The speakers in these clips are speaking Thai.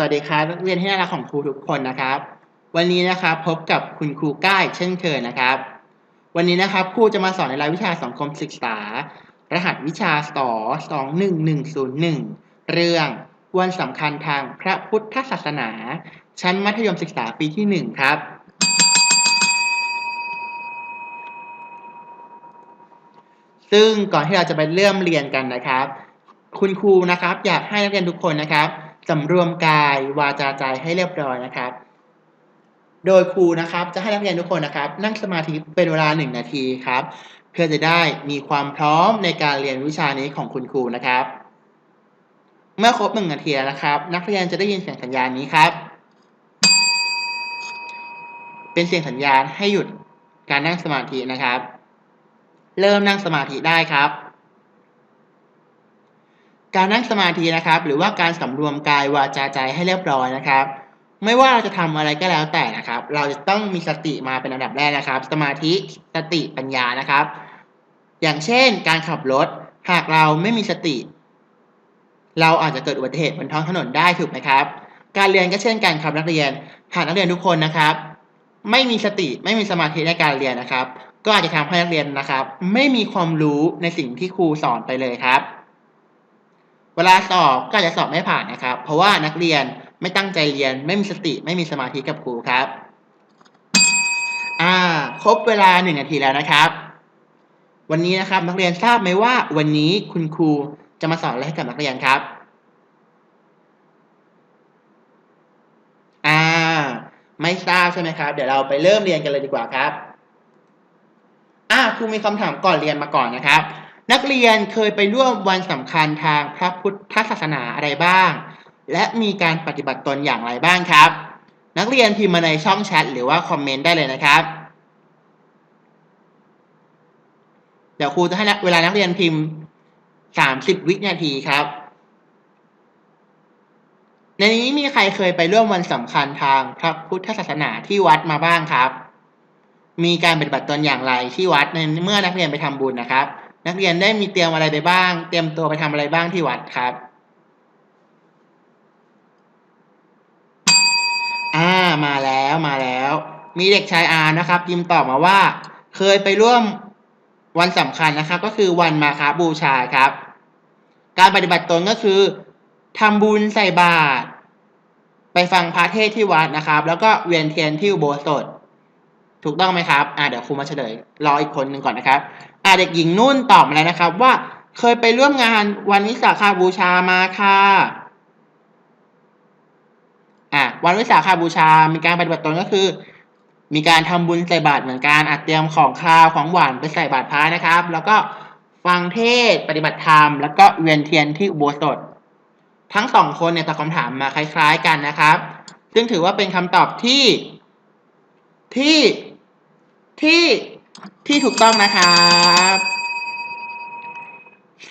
สวัสดีครับนักเรียนที่น่ารักของครูทุกคนนะครับ วันนี้นะครับพบกับคุณครูก้ายเช่นเคยนะครับ วันนี้นะครับครูจะมาสอนในรายวิชาสังคมศึกษา รหัสวิชาสอ21101 เรื่องวันสำคัญทางพระพุทธศาสนา ชั้นมัธยมศึกษาปีที่ 1 ครับ ซึ่งก่อนที่เราจะไปเริ่มเรียนกันนะครับ คุณครูนะครับ อยากให้นักเรียนทุกคนนะครับ สำรวมกายวาจาใจให้เรียบร้อยนะครับ โดยครูนะครับจะให้นักเรียนทุกคนนะครับ นั่งสมาธิเป็นเวลาหนึ่งนาทีครับ เพื่อจะได้มีความพร้อมในการเรียนวิชานี้ของคุณครูนะครับ เมื่อครบหนึ่งนาทีแล้วนะครับ นักเรียนจะได้ยินเสียงสัญญาณนี้ครับ เป็นเสียงสัญญาณให้หยุดการนั่งสมาธินะครับ เริ่มนั่งสมาธิได้ครับ การนั่งสมาธินะครับ หรือว่าการสำรวมกายวาจาใจให้เรียบร้อยนะครับ ไม่ว่าเราจะทำอะไรก็แล้วแต่นะครับ เราจะต้องมีสติมาเป็นอันดับแรกนะครับ สมาธิสติปัญญานะครับ อย่างเช่น การขับรถหากเราไม่มีสติ เราอาจจะเกิดอุบัติเหตุบนท้องถนนได้ถูกไหมครับ การเรียนก็เช่นกันครับนักเรียนหากนักเรียนทุกคนนะครับ ไม่มีสติไม่มีสมาธิในการเรียนนะครับ ก็อาจจะทำให้นักเรียนนะครับ ไม่มีความรู้ในสิ่งที่ครูสอนไปเลยครับ เวลาสอบก็จะสอบไม่ผ่านนะครับ เพราะว่านักเรียนไม่ตั้งใจเรียน ไม่มีสติ ไม่มีสมาธิกับครูครับ อ่า ครบเวลาหนึ่งนาทีแล้วนะครับ วันนี้นะครับนักเรียนทราบไหมว่า วันนี้คุณครูจะมาสอนอะไรให้กับนักเรียนครับ อ่า ไม่ทราบใช่ไหมครับ เดี๋ยวเราไปเริ่มเรียนกันเลยดีกว่าครับ อ่าครูมีคำถามก่อนเรียนมาก่อนนะครับ นักเรียนเคยไปร่วมวันสำคัญทางพระพุทธศาสนาอะไรบ้าง และมีการปฏิบัติตนอย่างไรบ้างครับ นักเรียนพิมพ์มาในช่องแชทหรือว่าคอมเมนต์ได้เลยนะครับ เดี๋ยวครูจะให้เวลานักเรียนพิมพ์ 30 วินาทีครับ ในนี้มีใครเคยไปร่วมวันสำคัญทางพระพุทธศาสนาที่วัดมาบ้างครับ มีการปฏิบัติตนอย่างไรที่วัดในเมื่อนักเรียนไปทำบุญนะครับ นักเรียนได้มีเตรียมอะไรไปบ้าง เตรียมตัวไปทำอะไรบ้างที่วัดครับ อ่ามาแล้วมาแล้ว มีเด็กชายอาร์นะครับพิมพ์ตอบมาว่า เคยไปร่วมวันสำคัญนะครับ ก็คือวันมาคาบูชาครับ การปฏิบัติตนก็คือทำบุญใส่บาตรไปฟังพระเทศที่วัดนะครับ แล้วก็เวียนเทียนที่อุโบสถ ถูกต้องไหมครับ อ่าเดี๋ยวครูมาเฉลยรออีกคนหนึ่งก่อนนะครับ อ่าเด็กหญิงนุ่นตอบมาแล้วนะครับ ว่าเคยไปร่วมงานวันวิสาขาบูชามาค่ะอะวันวิสาขาบูชา มีการปฏิบัติตนก็คือ มีการทำบุญใส่บาตรเหมือนกันอาจเตรียมของข้าวของหวานไปใส่บาตรพระนะครับ แล้วก็ฟังเทศปฏิบัติธรรม แล้วก็เวียนเทียนที่อุโบสถ ทั้งสองคนเนี่ยตอบคำถามมาคล้าย ๆกันนะครับ ซึ่งถือว่าเป็นคำตอบที่ที่ที่ ที่ถูกต้องนะครับ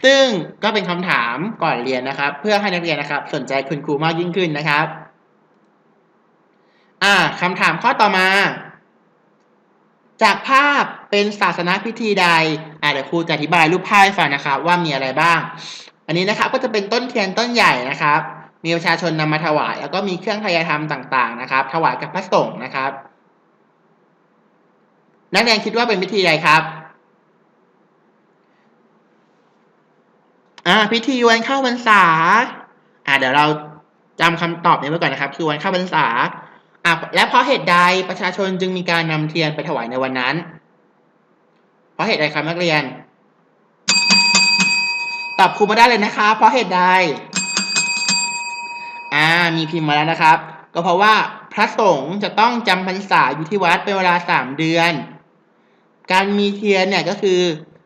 ซึ่งก็เป็นคำถามก่อนเรียนนะครับ เพื่อให้นักเรียนนะครับ สนใจคุณครูมากยิ่งขึ้นนะครับ อ่าคำถามข้อต่อมา จากภาพเป็นศาสนาพิธีใด อ่าเดี๋ยวครูจะอธิบายรูปภาพให้ฟังนะครับ ว่ามีอะไรบ้าง อันนี้นะครับก็จะเป็นต้นเทียนต้นใหญ่นะครับ มีประชาชนนำมาถวาย แล้วก็มีเครื่องทายธรรมต่าง ๆ นะครับ ถวายกับพระสงฆ์นะครับ นักเรียนคิดว่าเป็นพิธีใดครับอ่าพิธีวันเข้าพรรษาอ่าเดี๋ยวเราจำคำตอบนี้ไว้ก่อนนะครับ คือวันเข้าพรรษาอ่าและเพราะเหตุใดประชาชนจึงมีการนำเทียนไปถวายในวันนั้น เพราะเหตุใดครับนักเรียน ตอบครูมาได้เลยนะคะ เพราะเหตุใดอ่ามีพิมพ์มาแล้วนะครับ ก็เพราะว่าพระสงฆ์จะต้องจำพรรษาอยู่ที่วัดเป็นเวลาสามเดือน การมีเทียนเนี่ยก็คือ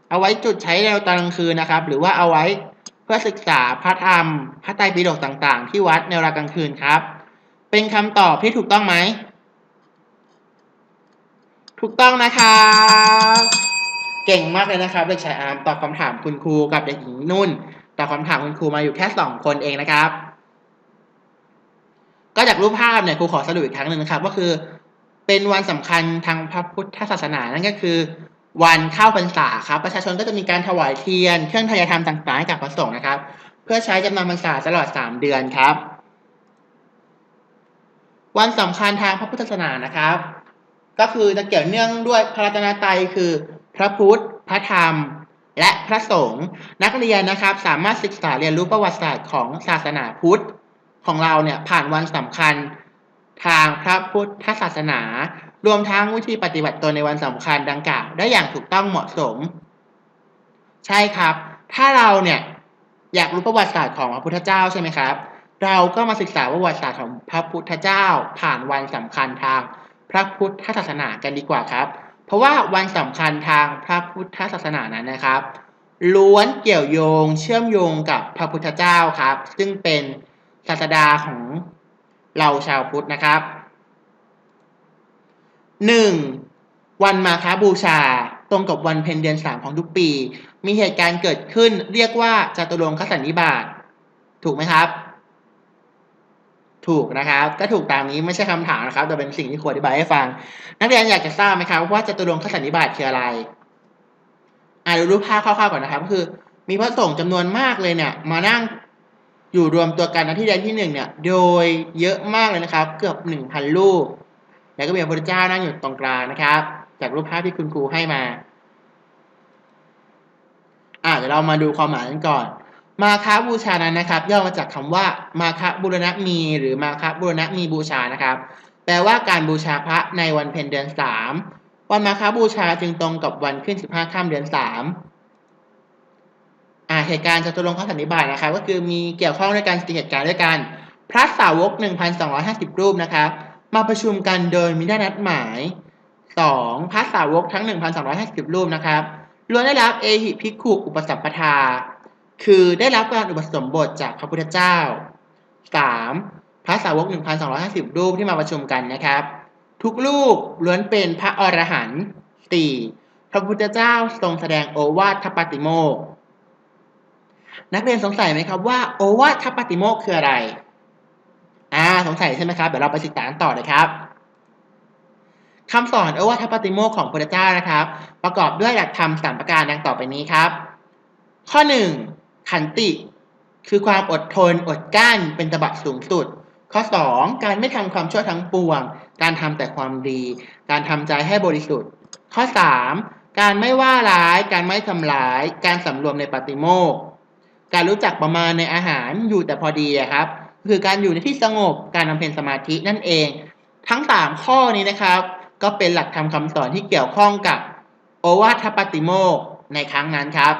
เอาไว้จุดใช้ในตอนกลางคืนนะครับ หรือว่าเอาไว้เพื่อศึกษาพระธรรมพระไตรปิฎกต่างๆ ที่วัดในเวลากลางคืนครับ เป็นคำตอบที่ถูกต้องไหม ถูกต้องนะครับเก่งมากเลยนะครับเด็กชายอาร์มตอบคำถามคุณครูกับเด็กหญิงนุ่นตอบคำถามคุณครูมาอยู่แค่สองคนเองนะครับ ก็จากรูปภาพเนี่ยครูขอสรุปอีกครั้งหนึ่งนะครับ ก็คือ เป็นวันสำคัญทางพระพุทธศาสนานั่นก็คือ วันเข้าพรรษาครับ ประชาชนก็จะมีการถวายเทียน เครื่องทายธรรมต่างๆให้กับพระสงฆ์นะครับ เพื่อใช้จำนำพรรษาตลอดสามเดือนครับ วันสำคัญทางพระพุทธศาสนานะครับ ก็คือจะเกี่ยวเนื่องด้วยพระรัตนตรัยคือ พระพุทธ พระธรรม และพระสงฆ์นักเรียนนะครับ สามารถศึกษาเรียนรู้ประวัติศาสตร์ของศาสนาพุทธของเราเนี่ยผ่านวันสำคัญ ทางพระพุทธศาสนา รวมทั้งวิธีปฏิบัติตนในวันสำคัญดังกล่าวได้อย่างถูกต้องเหมาะสม ใช่ครับ ถ้าเราเนี่ยอยากรู้ประวัติศาสตร์ของพระพุทธเจ้าใช่ไหมครับ เราก็มาศึกษาประวัติศาสตร์ของพระพุทธเจ้า ผ่านวันสำคัญทางพระพุทธศาสนากันดีกว่าครับ เพราะว่าวันสำคัญทางพระพุทธศาสนานั้นนะครับล้วนเกี่ยวโยงเชื่อมโยงกับพระพุทธเจ้าครับ ซึ่งเป็นศาสดาของ เราชาวพุทธนะครับหนึ่งวันมาคาบูชา ตรงกับวันเพ็ญเดือนสามของทุกปี มีเหตุการณ์เกิดขึ้นเรียกว่าจตุรงคสันนิบาตถูกไหมครับ ถูกนะครับ ก็ถูกตามนี้ไม่ใช่คำถามนะครับ แต่เป็นสิ่งที่ควรอธิบายให้ฟัง นักเรียนอยากจะทราบไหมครับว่าจตุรงคสันนิบาตคืออะไรอ่าดูรูปภาพคร่าวๆก่อนนะครับ คือ มีพระสงฆ์จำนวนมากเลยเนี่ย มานั่ง อยู่รวมตัวกันณที่ใดที่หนึ่งเนี่ย โดยเยอะมากเลยนะครับ เกือบหนึ่งพันรูป แล้วก็มีพระพุทธเจ้านั่งอยู่ตรงกลางนะครับ จากรูปภาพที่คุณครูให้มา อ่าเดี๋ยวเรามาดูความหมายกันก่อน มาคบูชานั้นนะครับ ย่อมาจากคำว่า มาคบุรณะมี หรือมาคบุรณะมีบูชานะครับ แปลว่าการบูชาพระในวันเพ็ญเดือนสามวันมาคบูชาจึงตรงกับวันขึ้นสิบห้าค่ำเดือนสาม อ่าเหตุการณ์จตุรงคสันนิบาตนะครับก็คือมีเกี่ยวข้องด้วยกันสี่เหตุการณ์ด้วยกัน พระสาวก 1,250 รูปนะครับมาประชุมกันโดยมีได้นัดหมาย 2. พระสาวกทั้ง 1,250 รูปนะครับล้วนได้รับเอหิภิกขุอุปสัมปทา คือได้รับการอุปสมบทจากพระพุทธเจ้า 3. พระสาวก 1,250 รูปที่มาประชุมกันนะครับ ทุกรูปล้วนเป็นพระอรหันต์ 4. พระพุทธเจ้าทรงแสดงโอวาทปาติโมกข์ นักเรียนสงสัยไหมครับว่าโอวาทปาติโมกคืออะไร อ่า สงสัยใช่ไหมครับ เดี๋ยวเราไปศึกษาต่อเลยครับคำสอนโอวาทปาติโมกของพระพุทธเจ้านะครับ ประกอบด้วยหลักธรรมสามประการดังต่อไปนี้ครับ ข้อ 1. ขันติ คือความอดทน อดกั้น เป็นตบะสูงสุด ข้อ 2. การไม่ทำความชั่วทั้งปวง การทำแต่ความดี การทำใจให้บริสุทธิ์ ข้อ 3. การไม่ว่าร้าย การไม่ทำร้าย การสำรวมในปฏิโมก การรู้จักประมาณในอาหารอยู่แต่พอดีครับ คือการอยู่ในที่สงบการทำเพนสมาธินั่นเอง ทั้ง 3 ข้อนี้นะครับ ก็เป็นหลักธรรมคำสอนที่เกี่ยวข้องกับโอวาทปฏิโมกในครั้งนั้นครับ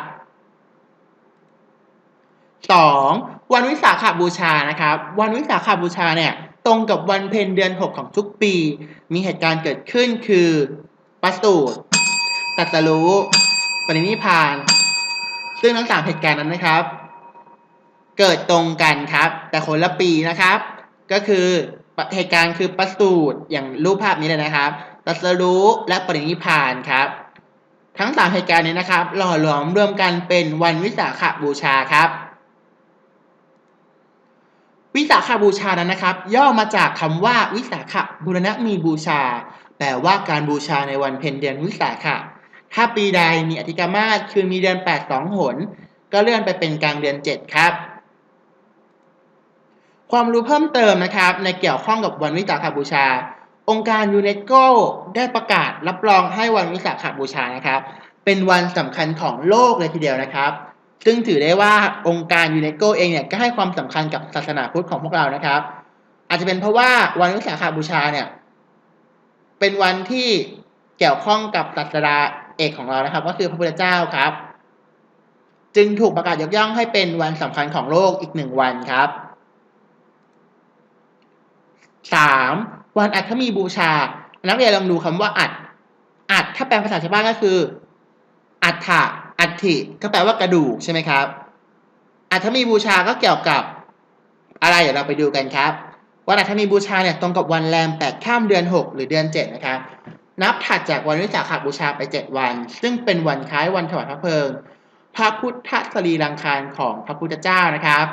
2. วันวิสาขบูชานะครับ วันวิสาขบูชาเนี่ยตรงกับวันเพ็ญเดือน 6 ของทุกปี มีเหตุการณ์เกิดขึ้นคือประสูติตัสรู้ปรินิพาน ซึ่งทั้งสามเหตุการณ์นั้นนะครับ เกิดตรงกันครับ แต่คนละปีนะครับ ก็คือเหตุการณ์คือประสูติอย่างรูปภาพนี้เลยนะครับตัสรู้และปรินิพานครับ ทั้งสามเหตุการณ์นี้นะครับ หล่อหลอมรวมกันเป็นวันวิสาขบูชาครับ วิสาขาบูชานั้นนะครับ ย่อมาจากคำว่าวิสาขบุรณะมีบูชา แปลว่าการบูชาในวันเพ็ญเดือนวิสาขะถ้าปีใดมีอธิกามาสคือมีเดือน8 2หน ก็เลื่อนไปเป็นกลางเดือน 7 ครับ ความรู้เพิ่มเติมนะครับในเกี่ยวข้องกับวันวิสาขบูชา องค์การยูเนสโกได้ประกาศรับรองให้วันวิสาขบูชานะครับ เป็นวันสำคัญของโลกเลยทีเดียวนะครับ ซึ่งถือได้ว่าองค์การยูเนสโกเองเนี่ยก็ให้ความสำคัญกับศาสนาพุทธของพวกเรานะครับ อาจจะเป็นเพราะว่าวันวิสาขบูชาเนี่ยเป็นวันที่เกี่ยวข้องกับศาสดาเอกของเรานะครับ ก็คือพระพุทธเจ้าครับ จึงถูกประกาศยกย่องให้เป็นวันสำคัญของโลกอีกหนึ่งวันครับ 3. วันอัฐมีบูชา นักเรียนลองดูคำว่าอัฐอัฐถ้าแปลภาษาชาวบ้านก็คือ อัฐะอัฐิก็แปลว่ากระดูกใช่ไหมครับ อัฐมีบูชาก็เกี่ยวกับอะไรเดี๋ยวเราไปดูกันครับ วันอัฐมีบูชาเนี่ยตรงกับวันแรมแปดข้ามเดือน 6 หรือเดือน 7 นะครับ นับถัดจากวันวิสาขบูชาไป 7 วัน ซึ่งเป็นวันคล้ายวันถวายพระเพลิง พระพุทธสรีรังคารของพระพุทธเจ้านะครับ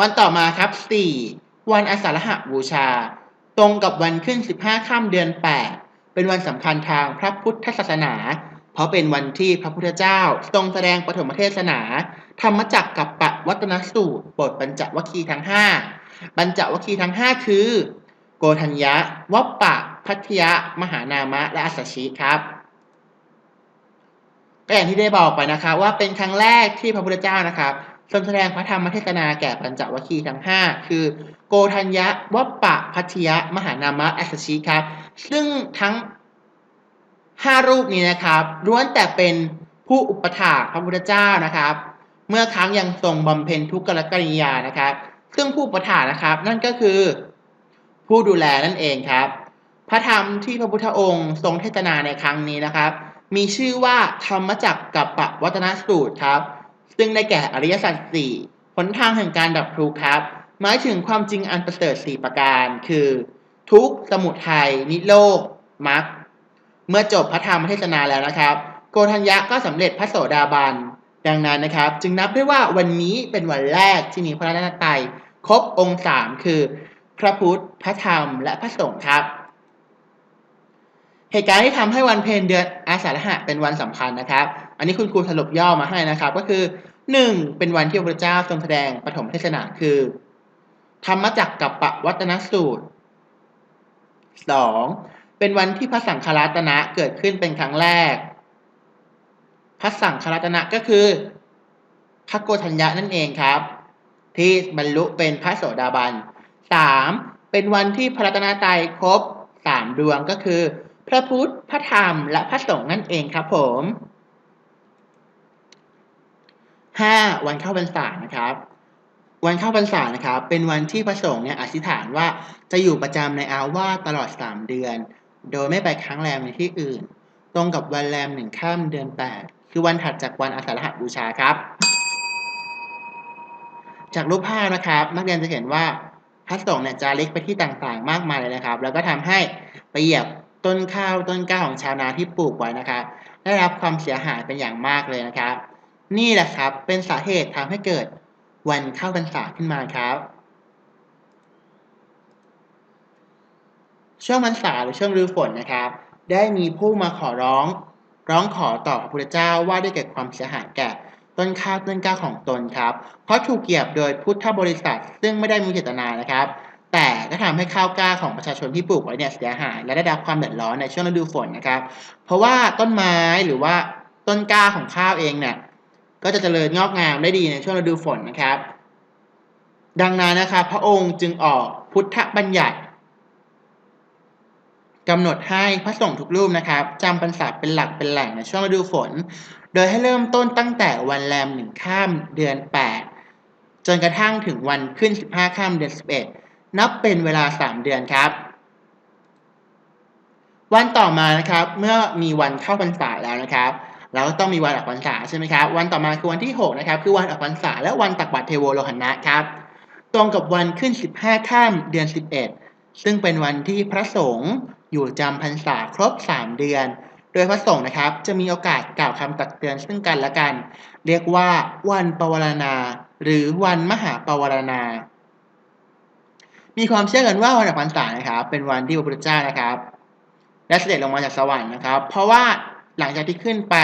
วันต่อมาครับ 4. วันอาสาฬหบูชา ตรงกับวันขึ้น 15 ค่ำเดือน 8 เป็นวันสำคัญทางพระพุทธศาสนา เพราะเป็นวันที่พระพุทธเจ้าทรงแสดงปฐมเทศนา ธรรมจักกับปะวัตนสูตรโปรดปัญจวัคคีทั้ง 5 บรรจวัคคีทั้ง 5 คือ โกธัญญะวัปปะ พัทยะ มหานามะ และอัสสชิครับก็อย่างที่ได้บอกไปนะครับว่าเป็นครั้งแรกที่พระพุทธเจ้านะครับ ทรงแสดงพระธรรมเทศนาแก่ปัญจวัคคีย์ทั้ง 5 คือ โกธัญญะวัปปะพัทยะ มหานามะอัสชิครับ ซึ่งทั้ง 5 รูปนี้นะครับล้วนแต่เป็นผู้อุปถากพระพุทธเจ้านะครับ เมื่อครั้งยังทรงบำเพ็ญทุกขลกิริยานะครับ ซึ่งผู้อุปถากนะครับ นั่นก็คือผู้ดูแลนั่นเองครับ พระธรรมที่พระพุทธองค์ทรงเทศนาในครั้งนี้นะครับ มีชื่อว่าธรรมจักรกับปวัตนสูตรครับ ซึ่งได้แก่อริยสัจสี่หนทางแห่งการดับทุกข์ครับ หมายถึงความจริงอันประเสริฐสี่ประการ คือ ทุกข์สมุทัยนิโรธมรรคเมื่อจบพระธรรมเทศนาแล้วนะครับ โกธัญญะก็สำเร็จพระโสดาบันดังนั้นนะครับ จึงนับได้ว่าวันนี้เป็นวันแรกที่มีพระรัตนตรัยครบองค์สามคือ พระพุทธพระธรรม และพระสงฆ์ครับ เหตุการณ์ที่ทำให้วันเพ็ญเดือนอาสาฬหะเป็นวันสำคัญนะครับ อันนี้คุณครูสรุปย่อมาให้นะครับ ก็คือ 1. เป็นวันที่พระเจ้าทรงแสดงปฐมเทศนาคือ ธรรมจักรกับปวัตนสูตร 2. เป็นวันที่พระสังฆรัตนะเกิดขึ้นเป็นครั้งแรก พระสังฆรัตนะก็คือ พระโกฏัญญะนั่นเองครับ ที่บรรลุเป็นพระโสดาบัน 3. เป็นวันที่พระรัตนตรัยครบ 3 ดวงก็คือ พระพุทธ พระธรรม และพระสงฆ์นั่นเองครับผม 5. วันเข้าพรรษานะครับ วันเข้าพรรษานะครับ เป็นวันที่พระสงฆ์เนี่ยอธิษฐานว่าจะอยู่ประจำในอาวาสตลอด 3 เดือน โดยไม่ไปค้างแรมในที่อื่น ตรงกับวันแรมหนึ่งข้ามเดือน 8 คือวันถัดจากวันอาสาฬหบูชาครับ จากรูปภาพนะครับ นักเรียนจะเห็นว่าพระสงฆ์เนี่ยจะเล็กไปที่ต่างๆ มากมายเลยนะครับ แล้วก็ทำให้ไปเหยียบต้นข้าวต้นก้าของชาวนาที่ปลูกไว้นะครับ ได้รับความเสียหายเป็นอย่างมากเลยนะครับ นี่แหละครับ เป็นสาเหตุทำให้เกิดวันเข้าพรรษาขึ้นมาครับ ช่วงพรรษาหรือช่วงฤดูฝนนะครับ ได้มีผู้มาขอร้อง ร้องขอต่อพระพุทธเจ้าว่าได้เกิดความเสียหายแก่ต้นข้าวต้นกล้าของตนครับ เพราะถูกเหยียบโดยพุทธบริษัท ซึ่งไม่ได้มีเจตนานะครับ แต่ก็ทำให้ข้าวกล้าของประชาชนที่ปลูกไว้เนี่ยเสียหาย และได้รับความเดือดร้อนในช่วงฤดูฝนนะครับ เพราะว่าต้นไม้หรือว่าต้นกล้าของข้าวเองเนี่ย ก็จะเจริญงอกงามได้ดีในช่วงฤดูฝนนะครับ ดังนั้นนะครับพระองค์จึงออกพุทธบัญญัติกำหนดให้พระสงฆ์ทุกรูปนะครับจำพรรษาเป็นหลักเป็นแหล่งในช่วงฤดูฝน โดยให้เริ่มต้นตั้งแต่วันแรมหนึ่งข้ามเดือน 8 จนกระทั่งถึงวันขึ้น 15 ข้ามเดือน 11 นับเป็นเวลา 3 เดือนครับ วันต่อมานะครับเมื่อมีวันเข้าพรรษาแล้วนะครับ เราก็ต้องมีวันออกพรรษาใช่ไหมครับ วันต่อมาคือวันที่ 6 นะครับ คือวันออกพรรษาและวันตักบาตรเทโวโลหณะครับ ตรงกับวันขึ้น 15ข้ามเดือน 11 ซึ่งเป็นวันที่พระสงฆ์อยู่จำพรรษาครบ 3 เดือน โดยพระสงฆ์นะครับ จะมีโอกาสกล่าวคำตักเตือนซึ่งกันและกัน เรียกว่าวันปวารณา หรือวันมหาปวารณา มีความเชื่อกันว่าวันออกพรรษานะครับ เป็นวันที่พระพุทธเจ้านะครับได้เสด็จลงมาจากสวรรค์นะครับ เพราะว่า หลังจากที่ขึ้นไป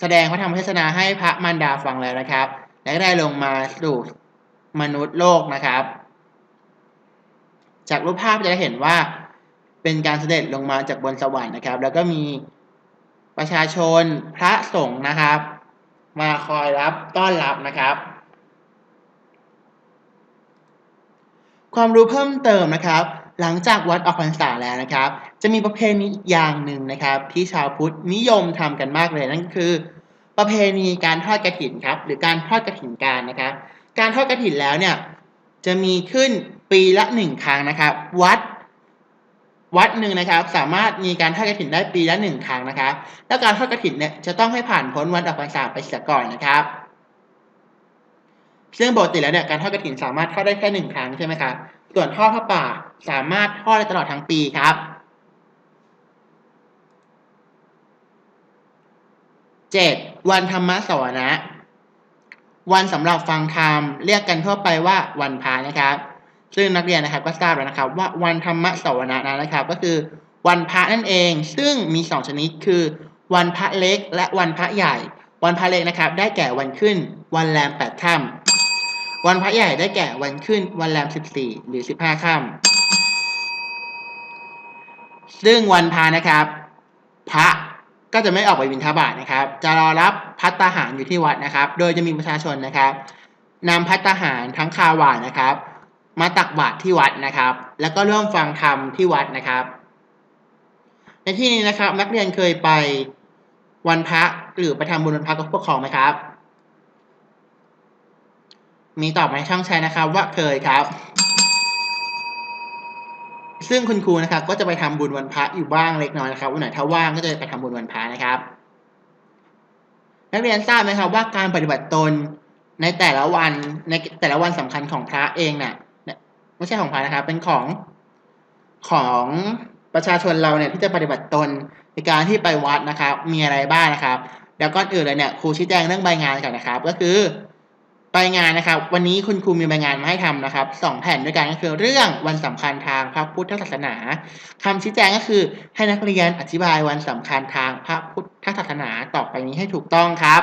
แสดงพระธรรมเทศนาให้พระมารดาฟังแล้วนะครับ และได้ลงมาสู่มนุษย์โลกนะครับ จากรูปภาพจะได้เห็นว่าเป็นการเสด็จลงมาจากบนสวรรค์นะครับ แล้วก็มีประชาชนพระสงฆ์นะครับ มาคอยรับต้อนรับนะครับ ความรู้เพิ่มเติมนะครับ หลังจากวัดออกพรรษาแล้วนะครับ จะมีประเพณีอีกอย่างหนึ่งนะครับ ที่ชาวพุทธนิยมทำกันมากเลยนั่นคือ ประเพณีการทอดกระถินครับ หรือการทอดกระถินการนะครับ การทอดกระถินแล้วเนี่ยจะมีขึ้นปีละหนึ่งครั้งนะครับ วัดวัดหนึ่งนะครับ สามารถมีการทอดกระถินได้ปีละหนึ่งครั้งนะครับ แล้วการทอดกระถินเนี่ยจะต้องให้ผ่านพ้นวันออกพรรษาไปเสียก่อนนะครับซึ่งปกติแล้วเนี่ยการทอดกระถินสามารถทอดได้แค่หนึ่งครั้งใช่ไหมครับ ส่วนทอดผ้าป่าสามารถทอดได้ตลอดทั้งปีครับ 7. วันธรรมสวนะ วันสำหรับฟังธรรมเรียกกันทั่วไปว่าวันพระนะครับ ซึ่งนักเรียนนะครับก็ทราบแล้วนะครับว่าวันธรรมสวนะนั้นนะครับ ก็คือวันพระนั่นเอง ซึ่งมีสองชนิดคือ วันพระเล็กและวันพระใหญ่ วันพระเล็กนะครับ ได้แก่วันขึ้น วันแรมแปดค่ำ วันพระใหญ่ได้แก่วันขึ้นวันแรมสิบสี่หรือสิบห้าค่ำซึ่งวันพานะครับ พระก็จะไม่ออกไปบิณฑบาตนะครับ จะรอรับพัตตาหารอยู่ที่วัดนะครับ โดยจะมีประชาชนนะครับนำพัตตาหารทั้งคาวหวานนะครับ มาตักบาตรที่วัดนะครับ แล้วก็ร่วมฟังธรรมที่วัดนะครับ ในที่นี้นะครับ นักเรียนเคยไปวันพระหรือไปทำบุญวันพระกับผู้ปกครองไหมครับ มีตอบมาในช่องแชร์นะครับว่าเคยครับ ซึ่งคุณครูนะครับก็จะไปทำบุญวันพระอยู่บ้างเล็กน้อยนะครับวันไหนถ้าว่างก็จะไปทำบุญวันพระนะครับ นักเรียนทราบไหมครับว่าการปฏิบัติตนในแต่ละวันในแต่ละวันสำคัญของพระเองเนี่ยไม่ใช่ของพระนะครับ เป็นของของประชาชนเราเนี่ยที่จะปฏิบัติตนในการที่ไปวัดนะครับ มีอะไรบ้างนะครับเดี๋ยวก่อนอื่นเลยเนี่ยครูชี้แจงเรื่องใบงานก่อนนะครับ ก็คือ ใบงานนะครับ วันนี้คุณครูมีใบงานมาให้ทำนะครับสองแผ่นด้วยกันก็คือเรื่องวันสำคัญทางพระพุทธศาสนาคำชี้แจงก็คือให้นักเรียนอธิบายวันสำคัญทางพระพุทธศาสนาต่อไปนี้ให้ถูกต้องครับ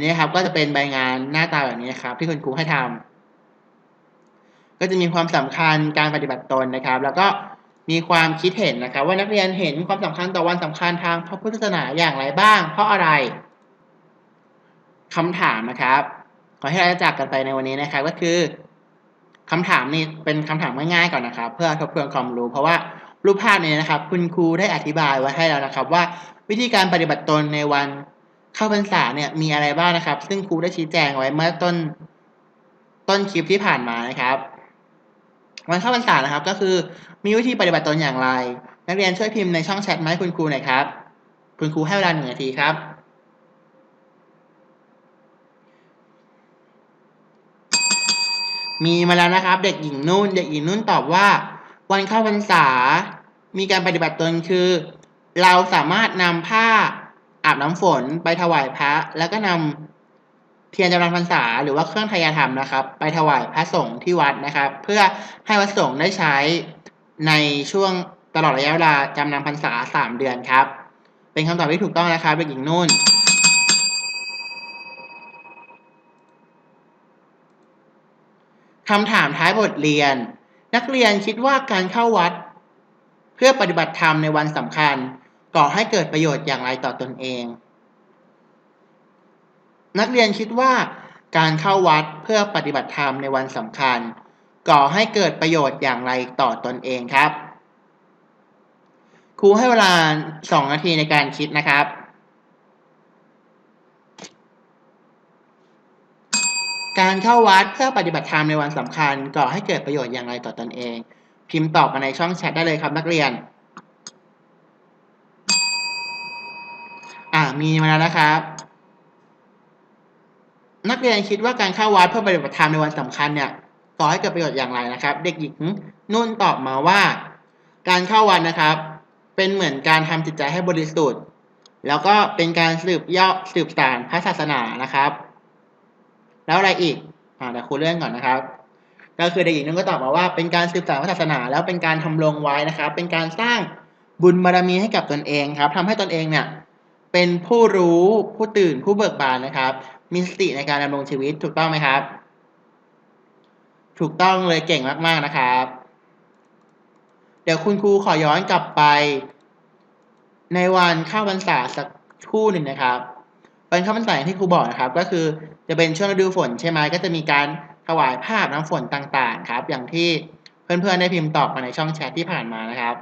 นี่ครับก็จะเป็นใบงานหน้าตาแบบนี้นครับ ที่คุณครูให้ทำก็จะมีความสำคัญการปฏิบัติตนนะครับ แล้วก็มีความคิดเห็นนะครับ ว่านักเรียนเห็นความสำคัญต่อวันสำคัญทางพระพุทธศาสนาอย่างไรบ้าง เพราะอะไร คำถามนะครับ ขอให้เราจากกันไปในวันนี้นะครับ ก็คือคำถามนี้เป็นคำถามง่ายๆก่อนนะครับ เพื่อทบทวนความรู้ เพราะว่ารูปภาพนี้นะครับ คุณครูได้อธิบายไว้ให้แล้วนะครับ ว่าวิธีการปฏิบัติตนในวันเข้าพรรษาเนี่ยมีอะไรบ้างนะครับ ซึ่งครูได้ชี้แจงไว้เมื่อต้นต้นคลิปที่ผ่านมานะครับ วันเข้าพรรษานะครับ ก็คือมีวิธีปฏิบัติตนอย่างไร นักเรียนช่วยพิมพ์ในช่องแชทมาให้คุณครูหน่อยครับ คุณครูให้เวลาหนึ่งนาทีครับ มีมาแล้วนะครับ เด็กหญิงนุ่น เด็กหญิงนุ่นตอบว่า วันเข้าพรรษา มีการปฏิบัติตนคือ เราสามารถนำผ้าอาบน้ำฝนไปถวายพระ แล้วก็นำเทียนจำลองพรรษา หรือว่าเครื่องทายาธรรมนะครับ ไปถวายพระสงฆ์ที่วัดนะครับ เพื่อให้วัดสงฆ์ได้ใช้ในช่วงตลอดระยะเวลาจำนำพรรษาสามเดือนครับ เป็นคำตอบที่ถูกต้องนะครับเด็กหญิงนุ่น คำถามท้ายบทเรียน นักเรียนคิดว่าการเข้าวัด เพื่อปฏิบัติธรรมในวันสำคัญ ก่อให้เกิดประโยชน์อย่างไรต่อตนเอง นักเรียนคิดว่าการเข้าวัดเพื่อปฏิบัติธรรมในวันสำคัญ ก่อให้เกิดประโยชน์อย่างไรต่อตนเองครับ ครูให้เวลาสองนาทีในการคิดนะครับ การเข้าวัดเพื่อปฏิบัติธรรมในวันสำคัญก่อให้เกิดประโยชน์อย่างไรต่อตนเอง พิมพ์ตอบมาในช่องแชทได้เลยครับนักเรียน อ่ามีมาแล้วนะครับ นักเรียนคิดว่าการเข้าวัดเพื่อปฏิบัติธรรมในวันสำคัญเนี่ยก่อให้เกิดประโยชน์อย่างไรนะครับ เด็กหญิงนุ่นตอบมาว่า การเข้าวัดนะครับ เป็นเหมือนการทำจิตใจให้บริสุทธิ์ แล้วก็เป็นการสืบย่อสืบสานพระศาสนานะครับ แล้วอะไรอีกอ่าเดี๋ยวครูเลื่อนก่อนนะครับ ก็คือเด็กหญิงนุ่นก็ตอบมาว่า เป็นการสืบสานพระศาสนา แล้วเป็นการทำลงไว้นะครับ เป็นการสร้างบุญบารมีให้กับตนเองครับทำให้ตนเองเนี่ยเป็นผู้รู้ผู้ตื่นผู้เบิกบานนะครับ มีสติในการดำรงชีวิตถูกต้องไหมครับ ถูกต้องเลยเก่งมากๆนะครับ เดี๋ยวคุณครูขอย้อนกลับไป ในวันเข้าพรรษาสักครู่หนึ่งนะครับ วันข้าพรรษาอย่างที่ครูบอกนะครับ ก็คือจะเป็นช่วงฤดูฝนใช่ไหมก็จะมีการถวายภาพน้ำฝนต่างๆ ครับ อย่างที่เพื่อนๆได้พิมพ์ตอบมาในช่องแชทที่ผ่านมานะครับ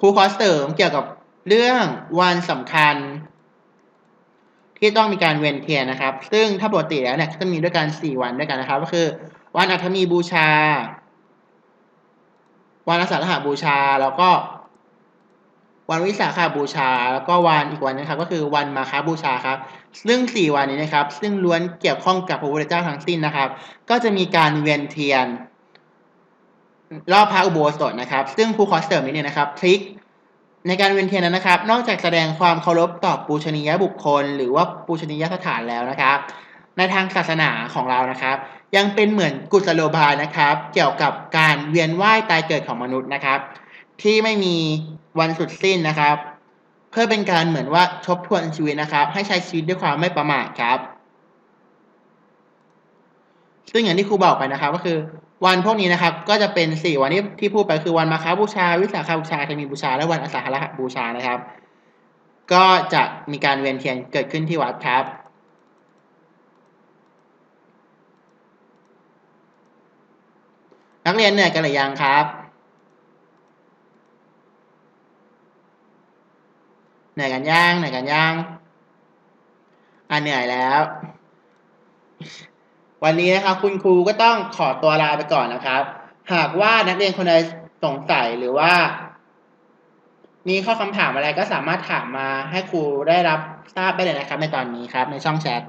ครูขอเสริมเกี่ยวกับเรื่องวันสำคัญ ที่ต้องมีการเวียนเทียนนะครับ ซึ่งถ้าปกติแล้วเนี่ยจะมีด้วยกัน 4 วันด้วยกันนะครับ ก็คือวันอัฐมีบูชา วันอาสาฬหบูชาแล้วก็ วันวิสาขาบูชา แล้วก็วันอีกวันนะครับ ก็คือวันมาคาบูชาครับซึ่ง 4 วันนี้นะครับ ซึ่งล้วนเกี่ยวข้องกับพระพุทธเจ้าทั้งสิ้นนะครับ ก็จะมีการเวียนเทียน รอบพระอุโบสถนะครับ ซึ่งครูขอเสริมนิดนึงนะครับทริคในการเวียนเทียนนั้นนะครับ นอกจากแสดงความเคารพต่อปูชนียบุคคล หรือว่าปูชนียสถานแล้วนะครับ ในทางศาสนาของเรานะครับ ยังเป็นเหมือนกุศโลบายนะครับ เกี่ยวกับการเวียนว่ายตายเกิดของมนุษย์นะครับ ที่ไม่มีวันสุดสิ้นนะครับ เพื่อเป็นการเหมือนว่าทบทวนชีวิตนะครับ ให้ใช้ชีวิตด้วยความไม่ประมาทครับ ซึ่งอย่างที่ครูบอกไปนะครับ ก็คือวันพวกนี้นะครับ ก็จะเป็นสี่วันที่ที่พูดไปคือวันมาฆบูชา วิสาขบูชาเทมีบูชา และวันอาสาฬหบูชานะครับ ก็จะมีการเวียนเทียนเกิดขึ้นที่วัดครับนักเรียนเหนื่อยกันหรือยังครับ เหนื่อยกันย่างเหนื่อยกันย่างอ่าเหนื่อยแล้ว วันนี้นะครับคุณครูก็ต้องขอตัวลาไปก่อนนะครับ หากว่านักเรียนคนใดสงสัยหรือว่า มีข้อคำถามอะไรก็สามารถถามมาให้ครูได้รับทราบได้เลยนะครับ ในตอนนี้ครับ ในช่องแชท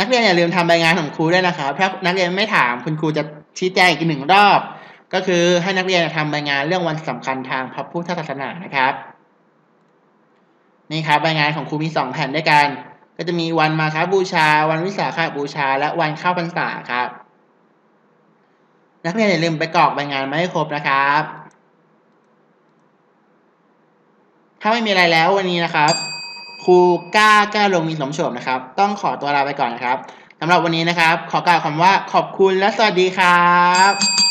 นักเรียนอย่าลืมทำรายงานของครูด้วยนะครับ ถ้านักเรียนไม่ถามคุณครูจะชี้แจงอีกหนึ่งรอบ ก็คือให้นักเรียนทำรายงานเรื่องวันสำคัญทางพระพุทธศาสนานะครับนี่ครับรายงานของครูมีสองแผ่นด้วยกัน ก็จะมีวันมาฆบูชา วันวิสาขบูชา และวันเข้าพรรษาครับ นักเรียนอย่าลืมไปกรอกรายงานมาให้ครบนะครับ ถ้าไม่มีอะไรแล้ววันนี้นะครับครูกล้ากล้าลงมีสมโฉมนะครับ ต้องขอตัวลาไปก่อนนะครับสำหรับวันนี้นะครับ ขอกล่าวคำว่าขอบคุณและสวัสดีครับ